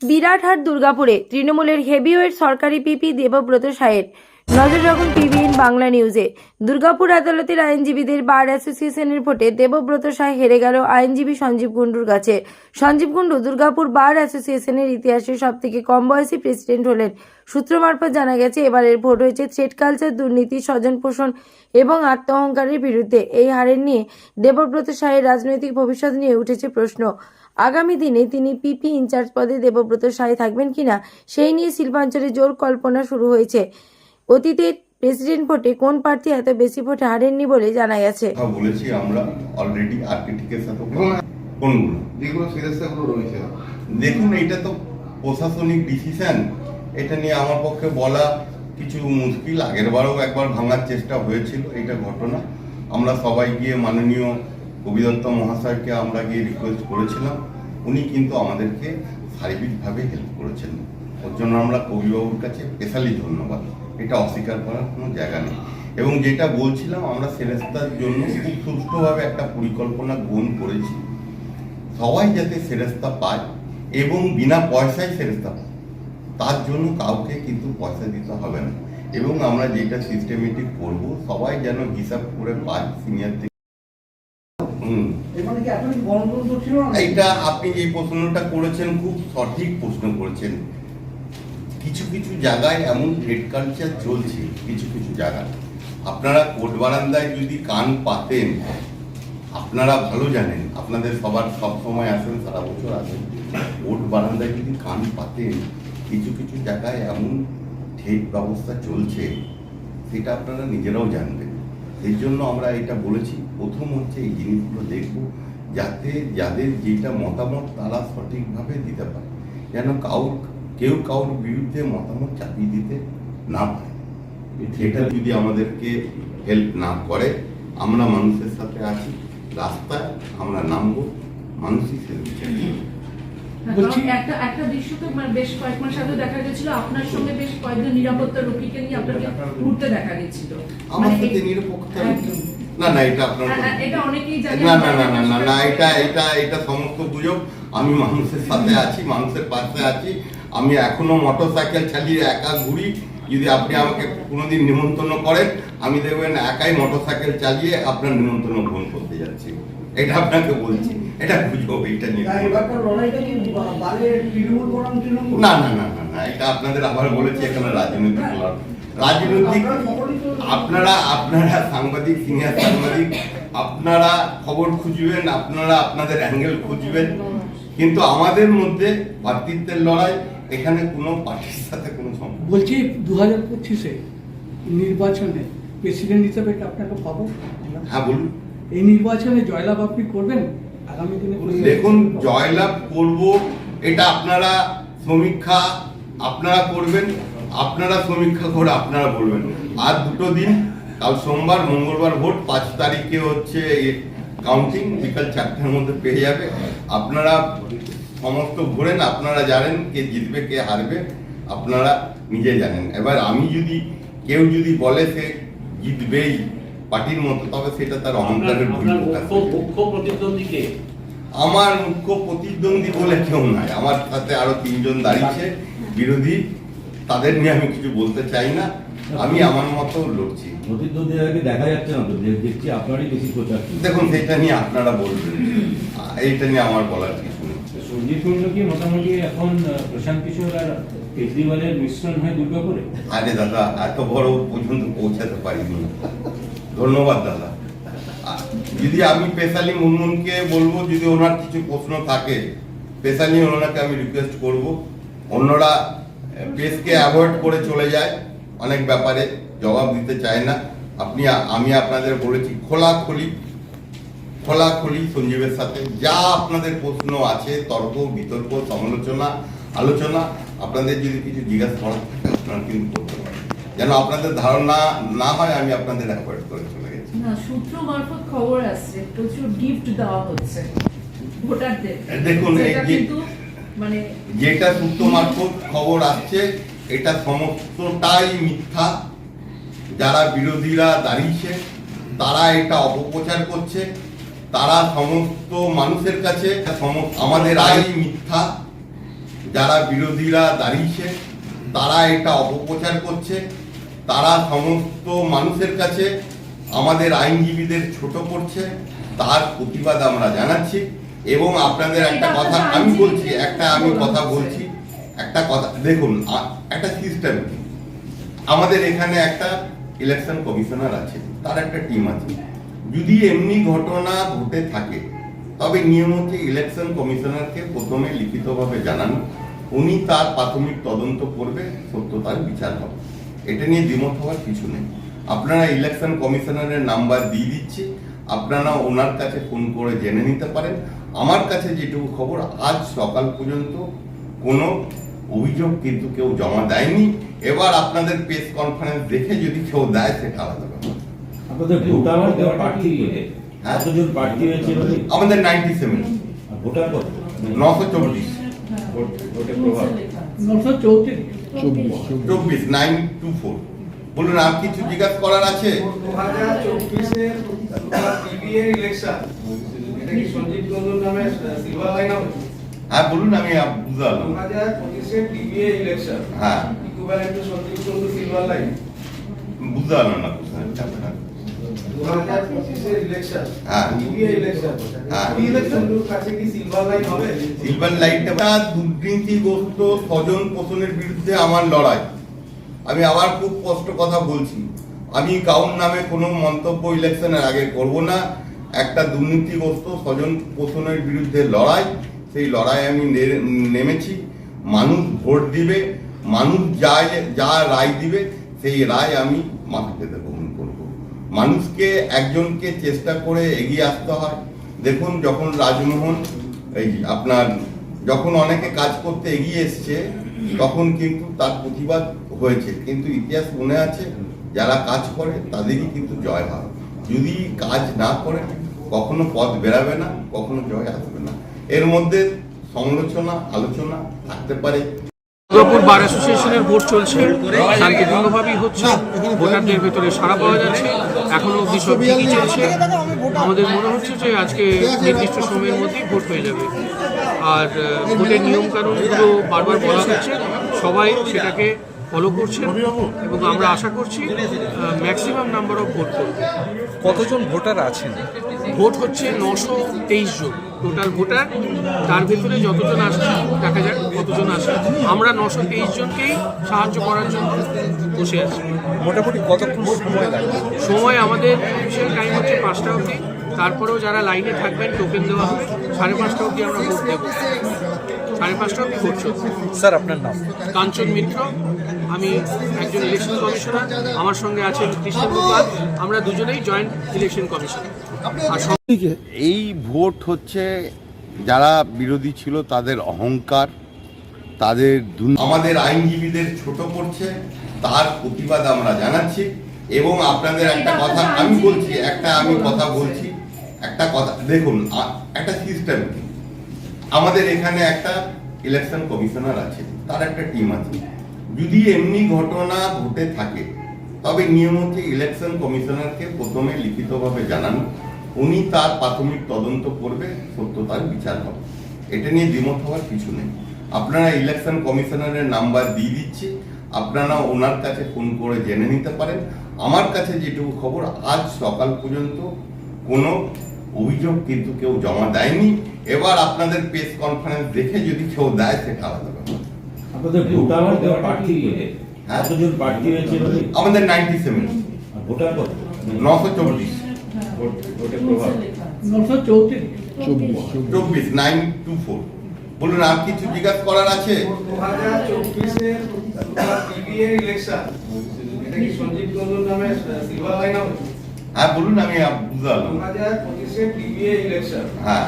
বিরাটহাট দুর্গাপুরে। তৃণমূলের হেভিওয়েট সরকারি পিপি দেবব্রত সাহের নজর রাখুন পিবিএন বাংলা নিউজে। দুর্গাপুর আদালতের আইনজীবীদের বার অ্যাসোসিয়েশনের ভোটে দেবব্রত সাহা হেরে গেল আইনজীবী সঞ্জীব কুণ্ডুর কাছে। সঞ্জীব কুণ্ডু দুর্গাপুর বার অ্যাসোসিয়েশনের ইতিহাসে সবথেকে কম বয়সী প্রেসিডেন্ট হলেন। সূত্র মারফত জানা গেছে, এবারের ভোট হয়েছে থ্রেড কালচার, দুর্নীতি, স্বজন পোষণ এবং আত্ম অহংকারের বিরুদ্ধে। এই হারের নিয়ে দেবব্রত সাহের রাজনৈতিক ভবিষ্যৎ নিয়ে উঠেছে প্রশ্ন। আগামী দিনে তিনি পিপি ইনচার্জ পদে দেবব্রত সাহাই থাকবেন কিনা সেই নিয়ে শিল্পাঞ্চলে জোর কল্পনা শুরু হয়েছে। অতীতে প্রেসিডেন্ট ভোটে কোন প্রার্থী এত বেশি ভোটে হারেননি বলে জানা গেছে। বলেছি আমরা অলরেডি আর্কিটেক্টের সাথে কোনগুলো? যেগুলো রয়েছে। দেখুন এটা তো প্রশাসনিক ডিসিশন এটা নিয়ে আমার পক্ষে বলা কিছু মুশকিল। আগের বারও একবার ভাঙার চেষ্টা হয়েছিল এটা ঘটনা। আমরা সবাই গিয়ে মাননীয় কবি দত্ত মহাশয়কে আমরা গিয়ে রিকোয়েস্ট করেছিলাম। উনি কিন্তু আমাদেরকে শারীরিকভাবে হেল্প করেছেন। ওর জন্য আমরা কবিবাবুর কাছে স্পেশালি ধন্যবাদ। এটা অস্বীকার করার কোনো জায়গা নেই। এবং যেটা বলছিলাম, আমরা সেরেস্তার জন্য খুব সুষ্ঠুভাবে একটা পরিকল্পনা গ্রহণ করেছি। সবাই যাতে সেরেস্তা পায় এবং বিনা পয়সায় সেরেস্তা পায়, তার জন্য কাউকে কিন্তু পয়সা দিতে হবে না। এবং আমরা যেটা সিস্টেমেটিক করব, সবাই যেন হিসাব করে পায় সিনিয়র এইটা আপনি যে প্রশ্নটা করেছেন খুব সঠিক প্রশ্ন করেছেন। কিছু কিছু জায়গায় এমন ট্রেড কালচার চলছে কিছু কিছু জায়গায়। আপনারা কোর্ট বারান্দায় যদি কান পাতেন আপনারা ভালো জানেন আপনাদের সবার সব সময় আসেন সারা বছর আসেন কোর্ট বারান্দায় যদি কান পাতেন কিছু কিছু জায়গায় এমন ঠেক ব্যবস্থা চলছে সেটা আপনারা নিজেরাও জানবেন। সেই জন্য আমরা এটা বলেছি। প্রথম হচ্ছে এই জিনিসগুলো দেখব, যাতে যাদের যেটা মতামত তারা সঠিকভাবে দিতে পারে। যেন কাউর, কেউ কাউর বিরুদ্ধে মতামত চাপিয়ে দিতে না পারে। সেটা যদি আমাদেরকে হেল্প না করে, আমরা মানুষের সাথে আছি, রাস্তায় আমরা নামবো, মানুষই সে বিচার করবে। বলছি- একটা একটা দৃশ্য তো বেশ কয়েক মাস আগে দেখা গেছিল আপনার সঙ্গে বেশ কয়েকজন নিরাপত্তা রক্ষীকে নিয়ে আপনাকে ঘুরতে দেখা গেছিল। আমার সাথে এই- না না এটা আপনার কোনো- এটা অনেকেই জানে না না না না না না এটা এটা এটা সমস্ত গুজব। আমি মানুষের সাথে আছি মানুষের পাশে আছি। আমি এখনও মোটর সাইকেল চালিয়ে একা ঘুরি। যদি আপনি আমাকে কোনোদিন নিমন্ত্রণ করেন আমি দেখবেন একাই মোটরসাইকেল চালিয়ে আপনার নিমন্ত্রণ গ্রহণ করতে যাচ্ছি। এটা আপনাকে বলছি। এটা গুজব এটা নিয়ে না না না না না এটা আপনাদের আবার বলেছি এখানে রাজনৈতিক লড়াই। রাজনৈতিক আপনারা আপনারা সাংবাদিক সিনিয়র সাংবাদিক আপনারা খবর খুঁজবেন আপনারা আপনাদের অ্যাঙ্গেল খুঁজবেন। কিন্তু আমাদের মধ্যে ভাতৃত্বের লড়াই এখানে কোনো পার্টির সাথে কোনো সম্পর্ক বলছি দু হাজার পঁচিশে নির্বাচনে প্রেসিডেন্ট হিসেবে আপনাকে পাবো? হ্যাঁ বলুন। এই নির্বাচনে জয়লাভ আপনি করবেন? দেখুন, জয়লাভ করব, এটা আপনারা সমীক্ষা, আপনারা করবেন, আপনারা সমীক্ষা করে আপনারা বলবেন। আর দুটো দিন, কাল সোমবার, মঙ্গলবার ভোট, পাঁচ তারিখে হচ্ছে কাউন্টিং বিকাল চারটের মধ্যে পেয়ে যাবে। আপনারা সমস্ত ঘোরেন, আপনারা জানেন কে জিতবে, কে হারবে, আপনারা নিজে জানেন। এবার আমি যদি, কেউ যদি বলে সে জিতবেই পার্টির মতো তবে সেটা তার অহংকারের প্রতিদ্বন্দ্বীকে আমার মুখ্য প্রতিদ্বন্দ্বী বলে কেউ নাই। আমার সাথে আরও তিনজন দাঁড়িয়েছে বিরোধী। তাদের নিয়ে আমি কিছু বলতে চাই না। আমি আমার মতো লড়ছি। প্রতিদ্বন্দ্বীদেরকে দেখা যাচ্ছে না তো? দেখছি আপনারই বেশি প্রচার দেখুন সেটা নিয়ে আপনারা বলবেন। এইটা নিয়ে আমার বলার কিছু নেই। সঞ্জীব কি মোটামুটি এখন প্রশান্ত কিশোর আর কেজরিওয়ালের মিশ্রণ হয়ে দুর্গাপুরে আরে দাদা, এত বড় পর্যন্ত পৌঁছাতে পারিনি। ধন্যবাদ দাদা। যদি আমি পেশালি মুনমুনকে বলব, যদি ওনার কিছু প্রশ্ন থাকে পেশালি ওনাকে আমি রিকোয়েস্ট করব। অন্যরা পেসকে অ্যাভয়েড করে চলে যায় অনেক ব্যাপারে, জবাব দিতে চায় না। আপনি, আমি আপনাদের বলেছি, খোলাখুলি খোলাখুলি সঞ্জীবের সাথে যা আপনাদের প্রশ্ন আছে, তর্ক, বিতর্ক, সমালোচনা, আলোচনা আপনাদের যদি কিছু জিজ্ঞাসা করার থাকে আপনারা কিন্তু করতে পারেন। যেন আপনাদের ধারণা না হয় আমি আপনাদের অ্যাভয়েড করে চলে গেছি। না সূত্র মারফত খবর আসছে প্রচুর গিফট দেওয়া হচ্ছে ভোটারদের। দেখুন, মানে যেটা সূত্র মারফত খবর আসছে এটা সমস্তটাই মিথ্যা। যারা বিরোধীরা দাঁড়িয়েছে তারা এটা অপপ্রচার করছে। তারা সমস্ত মানুষের কাছে আমাদের আই মিথ্যা। যারা বিরোধীরা দাঁড়িয়েছে তারা এটা অপপ্রচার করছে তারা সমস্ত মানুষের কাছে আমাদের আইনজীবীদের ছোট করছে তার প্রতিবাদ আমরা জানাচ্ছি এবং আপনাদের একটা কথা আমি বলছি একটা আমি কথা বলছি একটা কথা দেখুন একটা সিস্টেম আমাদের এখানে একটা ইলেকশন কমিশনার আছে তার একটা টিম আছে। যদি এমনি ঘটনা ঘটে থাকে তবে নিয়ম হচ্ছে ইলেকশন কমিশনারকে প্রথমে লিখিতভাবে জানানো উনি তার প্রাথমিক তদন্ত করবে সত্যতার বিচার হবে। এটা নিয়ে দ্বিমত হওয়ার কিছু নেই। আপনারা ইলেকশন কমিশনারের নাম্বার দিয়ে দিচ্ছি। আপনারা ওনার কাছে ফোন করে জেনে নিতে পারেন। আমার কাছে যেটুকু খবর আজ সকাল পর্যন্ত কোনো অভিযোগ কিন্তু কেউ জমা দেয়নি। এবার আপনাদের প্রেস কনফারেন্স দেখে যদি কেউ দেয় সেটা আলাদা ব্যাপার আপনাদের ভোটার প্রার্থী। কতজন প্রার্থী হয়েছে আমাদের নাইনটি সেভেন ভোটার কত? নশো চব্বিশ। ভোট- ভোটের প্রভাব? নশো চৌত্রিশ। চব্বিশ নাইন টু ফোর বলুন আর কিছু জিজ্ঞাসা করার আছে? দু হাজার চব্বিশের টিভিএ ইলেকশন এটা কি সঞ্জীব কুন্ডুর নামে সিলভার লাইন হবে হ্যাঁ বলুন আমি বুঝতে দু হাজার পঁচিশের টিভিএ ইলেকশন হ্যাঁ। Equivalent to Sanjib Kundu silver line বুঝতে পারলাম না। সিলভার লাইন হবে সিলভার লাইটটা দুর্নীতিগ্রস্ত স্বজন পোষণের বিরুদ্ধে আমার লড়াই। আমি আবার খুব স্পষ্ট কথা বলছি। আমি কাউর নামে কোনো মন্তব্য ইলেকশনের আগে করব না। একটা দুর্নীতিগ্রস্ত স্বজন পোষণের বিরুদ্ধে লড়াই, সেই লড়াই আমি নেমেছি। মানুষ ভোট দিবে, মানুষ যা যা রায় দিবে, সেই রায় আমি মাথা দেবো। মানুষকে একজনকে চেষ্টা করে এগিয়ে আসতে হয়। দেখুন, যখন রাজমোহন, এই আপনার, যখন অনেকে কাজ করতে এগিয়ে এসছে, তখন কিন্তু তার প্রতিবাদ হয়েছে। কিন্তু ইতিহাস মনে আছে, যারা কাজ করে, তাদেরই কিন্তু জয় হয়। যদি কাজ না করে, কখনো পথ বেরাবে না, কখনো জয় আসবে না। এর মধ্যে সমালোচনা, আলোচনা থাকতে পারে। বার অ্যাসোসিয়েশনের ভোট চলছে। শান্তিপূর্ণভাবেই হচ্ছে। ভোটারদের ভেতরে সাড়া পাওয়া যাচ্ছে। এখনও অব্দি সব ঠিকই চলছে। আমাদের মনে হচ্ছে যে আজকে নির্দিষ্ট সময়ের মধ্যেই ভোট হয়ে যাবে। আর ভোটের নিয়মকানুনগুলো বারবার বলা হচ্ছে। সবাই সেটাকে ফলো করছে এবং আমরা আশা করছি ম্যাক্সিমাম নাম্বার অফ ভোট করবে। কতজন ভোটার আছেন? ভোট হচ্ছে নশো তেইশ জন। টোটাল ভোটার তার ভেতরে যতজন আসছে দেখা যাক কতজন আসে আমরা নশো তেইশ জনকেই সাহায্য করার জন্য বসে আছি। মোটামুটি কতক্ষণ সময় লাগবে সময় আমাদের অফিসিয়াল টাইম হচ্ছে পাঁচটা অবধি। তারপরেও যারা লাইনে থাকবেন টোকেন দেওয়া হবে। সাড়ে পাঁচটা অবধি আমরা ভোট দেবো। সাড়ে পাঁচটা অবধি ভোট স্যার আপনার নাম? কাঞ্চন মিত্র। আমি একজন ইলেকশন কমিশনার আমার সঙ্গে আছেন কৃষ্ণ আমরা দুজনেই জয়েন্ট ইলেকশন কমিশনার এই ভোট হচ্ছে যারা বিরোধী ছিল তাদের অহংকার তাদের আমাদের আইনজীবীদের ছোট করছে তার প্রতিবাদ আমরা জানাচ্ছি এবং আপনাদের একটা কথা আমি বলছি একটা আমি কথা বলছি একটা কথা দেখুন একটা সিস্টেম আমাদের এখানে একটা ইলেকশন কমিশনার আছে তার একটা টিম আছে। যদি এমনি ঘটনা ঘটে থাকে তবে নিয়ম হচ্ছে ইলেকশন কমিশনারকে প্রথমে লিখিতভাবে জানানো। উনি তার প্রাথমিক তদন্ত করবে সত্যতার বিচার হবে। এটা নিয়ে দ্বিমত হওয়ার কিছু নেই। আপনারা ইলেকশন কমিশনারের নাম্বার দিয়ে দিচ্ছি। আপনারা ওনার কাছে ফোন করে জেনে নিতে পারেন। আমার কাছে যেটুকু খবর আজ সকাল পর্যন্ত কোনো অভিযোগ কিন্তু কেউ জমা দেয়নি। এবার আপনাদের প্রেস কনফারেন্স দেখে যদি কেউ দেয় সেটা আলাদা ব্যাপার। আপনাদের ভোটার দেওয়া প্রার্থী হ্যাঁ। প্রার্থী হয়েছে আমাদের নাইনটি সেভেন আর ভোটার কত? নশো চব্বিশ। চব্বিশ নাইন টু ফোর বলুন আর কিছু জিজ্ঞাসা করার আছে? হ্যাঁ বলুন আমি ইলেকশন হ্যাঁ।